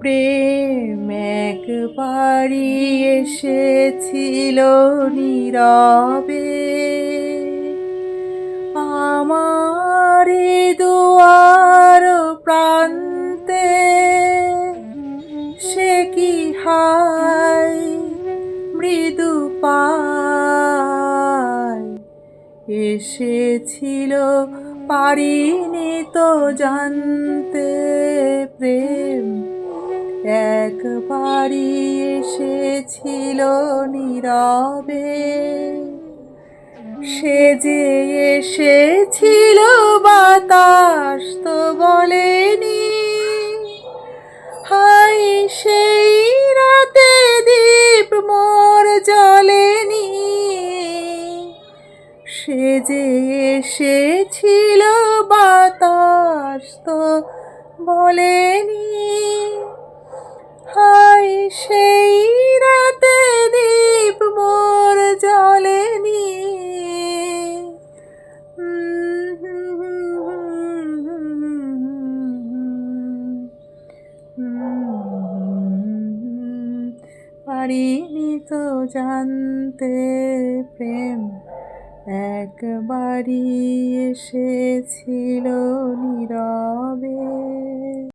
প্রেম একবারই এসেছিল নীরবে। আমার দুয়ার প্রান্তে সে কি হাই মৃদু পায়? এসেছিল পারিনি তো জানতে প্রেম একবারই এসেছিল নীরবে। সে যে এসেছিল বাতাস তো বলেনি। হাই সেই রাতে দীপ মোর জ্বলেনি। সে যে এসেছিল বাতাস তো বলেনি। সেই রাতে দীপ মোর জ্বলেনি পারিনি তো জানতে প্রেম একবারই এসেছিল নীরবে।